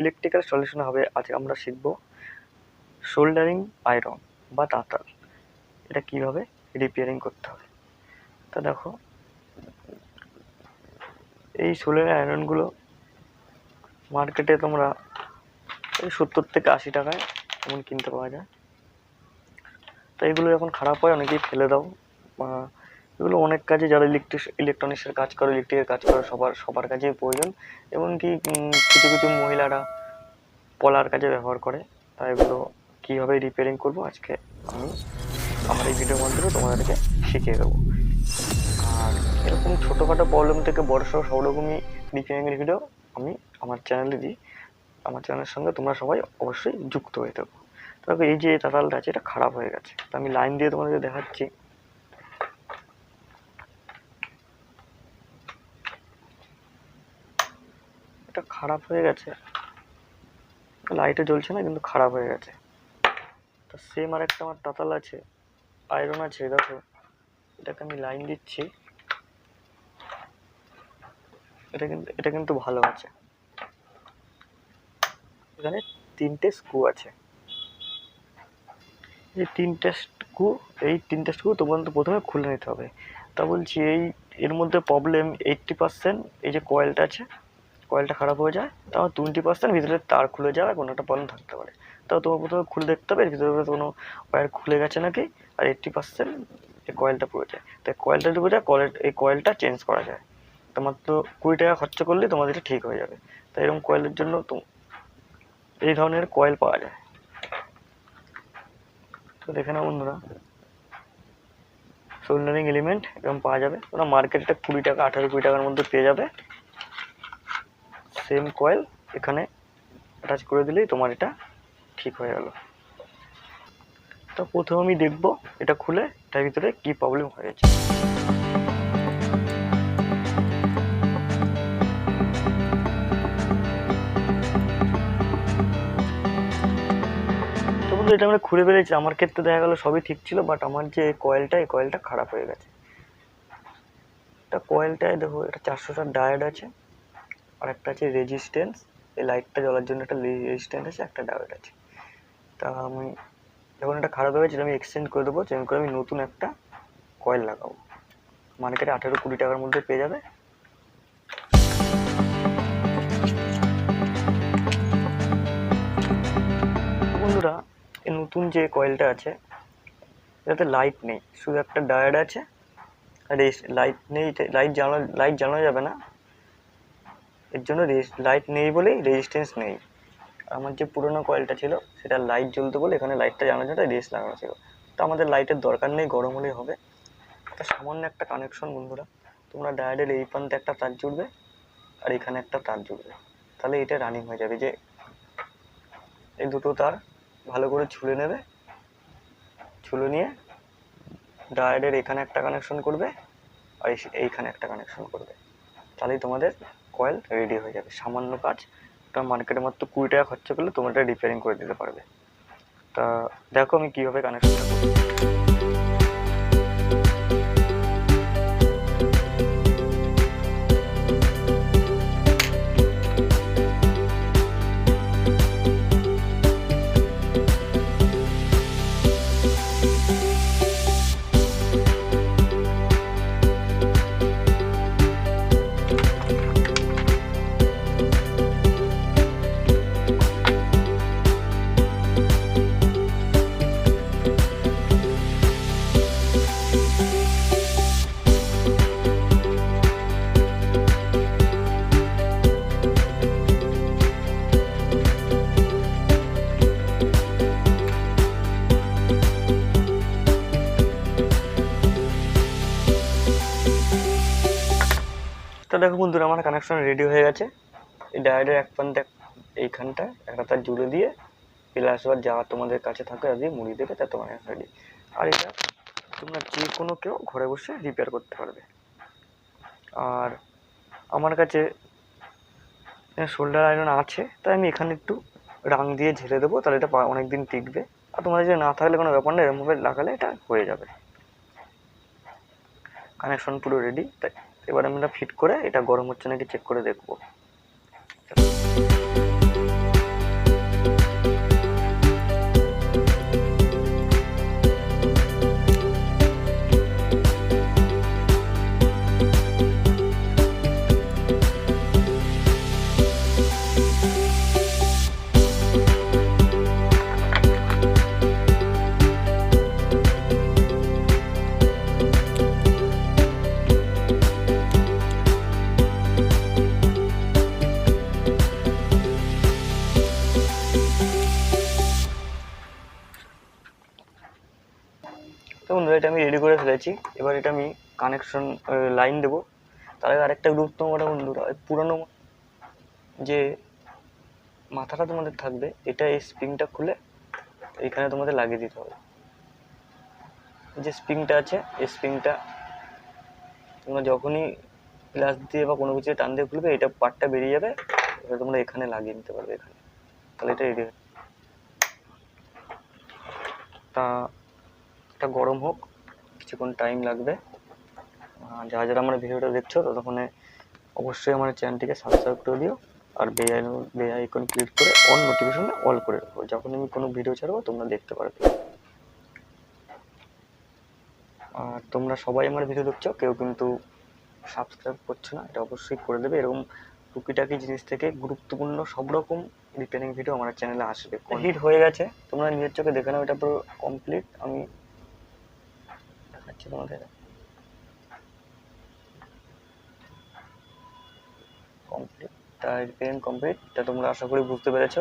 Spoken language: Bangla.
ইলেকট্রিক্যাল সলিউশন হবে আজ আমরা শিখব সোল্ডারিং আয়রন বা তাঁতাল। এটা কীভাবে রিপেয়ারিং করতে হবে তা দেখো, এই সোলার আয়রনগুলো মার্কেটে তোমরা সত্তর থেকে আশি টাকায় এমন কিনতে পাওয়া যায়। তো এগুলো যখন খারাপ হয়, অনেকেই ফেলে দাও, বা এগুলো অনেক কাজে যারা ইলেকট্রিক ইলেকট্রনিক্সের কাজ করে ইলেকট্রিকের কাজ করে, সবার সবার কাজেই প্রয়োজন। এমনকি কিছু কিছু মহিলারা পলার কাজে ব্যবহার করে। তাই এগুলো কীভাবে রিপেয়ারিং করব, আজকে আমি আমার এই ভিডিওর মাধ্যমে তোমাদেরকে শিখিয়ে দেবো। আর এরকম ছোটোখাটো প্রবলেম থেকে বড় সড়ো সব রকমই রিপেয়ারিংয়ের ভিডিও আমি আমার চ্যানেলে দিই। আমার চ্যানেলের সঙ্গে তোমরা সবাই অবশ্যই যুক্ত হয়ে থাকো। তবে এই যে তাতালটা আছে, এটা খারাপ হয়ে গেছে। তো আমি লাইন দিয়ে তোমাদেরকে দেখাচ্ছি। খারাপ হয়ে গেছে। লাইটে জ্বলছে না, কিন্তু খারাপ হয়ে গেছে। তো সেম আর একটা আমার তাতাল আছে আয়রন আছে, দেখো। এটাকে আমি লাইন দিচ্ছি। এটা কিন্তু এটা কিন্তু ভালো আছে। এখানে তিনটে স্ক্রু আছে। এই তিনটে স্ক্রু এই তিনটে স্ক্রু তোমার তো প্রথমে খুলে নিতে হবে। তা বলছি এই, এর মধ্যে প্রবলেম এইট্টি পার্সেন্ট এই যে কয়েলটা আছে কয়েলটা খারাপ হয়ে যায়, তাও টোয়েন্টি পার্সেন্ট ভিতরে তার খুলে যাওয়া কোনো একটা প্রবলেম থাকতে পারে। তাও তোমার প্রথমে খুলে দেখতে হবে এর ভিতরে কোনো ওয়্যার খুলে গেছে নাকি, আর এইট্টি পার্সেন্ট এই কয়েলটা পুড়ে যায়। তাই কয়েলটা ডুবে যায়, কয়েল, এই কয়েলটা চেঞ্জ করা যায়। তোমার তো কুড়ি টাকা খরচা করলে তোমাদের এটা ঠিক হয়ে যাবে। তাই এরকম কয়েলের জন্য তো এই ধরনের কয়েল পাওয়া যায়। তো দেখে নাও বন্ধুরা। সোল্ডারিং এলিমেন্ট এরকম পাওয়া যাবে। তোমরা মার্কেটে কুড়ি টাকা, আঠারো কুড়ি টাকার মধ্যে পেয়ে যাবে। সেম কয়েল এখানে অ্যাটাচ করে দিলেই তোমার এটা ঠিক হয়ে গেল। তো প্রথমে আমি দেখব, এটা খুলে এটার ভিতরে কি প্রবলেম হয়েছে। তো বন্ধু, এটা আমরা খুলে ফেলেছি, আমার ক্ষেত্রে দেখা গেলো সবই ঠিক ছিল বাট আমার যে কয়েলটা এই কয়েলটা খারাপ হয়ে গেছে। এটা কয়েলটায় দেখো, এটা চারশোটার ডায়োড আছে। আর একটা আছে রেজিস্ট্যান্স এই লাইটটা জ্বলার জন্য একটা রেজিস্ট্যান্স আছে, একটা ডায়োড আছে। তা আমি যখন এটা খারাপ গেছে এটা আমি এক্সচেঞ্জ করে দেবো চেঞ্জ করে আমি নতুন একটা কয়েল লাগাবো। মার্কেটে আঠেরো কুড়ি টাকার মধ্যে পেয়ে যাবে। বন্ধুরা, এই নতুন যে কয়েলটা আছে, এটাতে লাইট নেই, শুধু একটা ডায়োড আছে। আর লাইট নেই লাইট জ্বালানো লাইট জ্বালানো যাবে না। এর জন্য লাইট নেই বলেই রেজিস্ট্যান্স নেই। আমার যে পুরোনো কয়েলটা ছিল, সেটা লাইট জ্বলতে বলে এখানে লাইটটা জ্বালানোর জন্য রেস লাগানো ছিল। তো আমাদের লাইটের দরকার নেই, গরম হলেই হবে। একটা সামান্য একটা কানেকশন বন্ধুরা, তোমরা ডায়োডের এই প্রান্তে একটা তার জুড়বে, আর এখানে একটা তার জুড়বে। তাহলে এটা রানিং হয়ে যাবে যে এই দুটো তার ভালো করে ছুলে নেবে, ছুলে নিয়ে ডায়োডের এখানে একটা কানেকশন করবে, আর এই- এইখানে একটা কানেকশন করবে। তাহলেই তোমাদের কয়েল রেডি হয়ে যাবে। সামান্য কাজ তোমার মার্কেটে মাত্র কুড়ি টাকা খরচা করলে তোমরা এটা রিপেয়ারিং করে দিতে পারবে। তা দেখো আমি কীভাবে কানেকশনটা করি দেখো বন্ধুরা, আমার কানেকশন রেডি হয়ে গেছে। এই ডায়োডের এক প্রান্তে এইখানটায় একটা তার জুড়ে দিয়ে প্লাস বার যা তোমাদের কাছে থাকে আর দিয়ে মুড়ি দেবে, তা তোমার রেডি আর এটা তোমরা যে কোনো কেউ ঘরে বসে রিপেয়ার করতে পারবে। আর আমার কাছে শোল্ডার আয়রন আছে, তাই আমি এখানে একটু রাং দিয়ে ঝেড়ে দেবো, তাহলে এটা অনেক দিন টিকবে। আর তোমাদের যদি না থাকলে কোনো ব্যাপার না এরমভাবে লাগালে এটা হয়ে যাবে। কানেকশন পুরো রেডি তাই। এবার আমরা ফিট করে এটা গরম হচ্ছে নাকি চেক করে দেখব। এবার এটা আমি রেডি করে ফেলেছি। এবার এটা আমি কানেকশন লাইন দেবো। তার আগে আরেকটা গুরুত্বপূর্ণ বন্ধুরা পুরোনো যে মাথাটা তোমাদের থাকবে, এটা এই স্প্রিংটা খুলে এইখানে তোমাদের লাগিয়ে দিতে হবে। যে স্প্রিংটা আছে, এই স্প্রিংটা তোমরা যখনই গ্লাস দিয়ে বা কোনো কিছু টান দিয়ে খুলবে, এটা পার্টটা বেরিয়ে যাবে এটা তোমরা এখানে লাগিয়ে নিতে পারবে এখানে। তাহলে এটা রেডি তা এটা গরম হোক কিছুক্ষণ টাইম লাগবে। যারা যারা আমার ভিডিওটা দেখছ ততক্ষণে অবশ্যই আমার চ্যানেলটিকে সাবস্ক্রাইব করে দিও আর বে বে আইকন ক্লিক করে অল নোটিফিকেশনে অল করে রাখো। যখন আমি কোনো ভিডিও ছাড়বো তোমরা দেখতে পারবে আর তোমরা সবাই আমার ভিডিও দেখছ কেউ কিন্তু সাবস্ক্রাইব করছ না এটা অবশ্যই করে দেবে। এরকম টুকিটাকি জিনিস থেকে গুরুত্বপূর্ণ সব রকম রিপেয়ারিং ভিডিও আমার চ্যানেলে আসবে। হিট হয়ে গেছে। তোমরা নিজের চোখে দেখে নাও এটা পুরো কমপ্লিট আমি দেখাচ্ছি তোমাদের। কমপ্লিট তার রিপেয়ারিং কমপ্লিট এটা তোমরা আশা করি বুঝতে পেরেছ।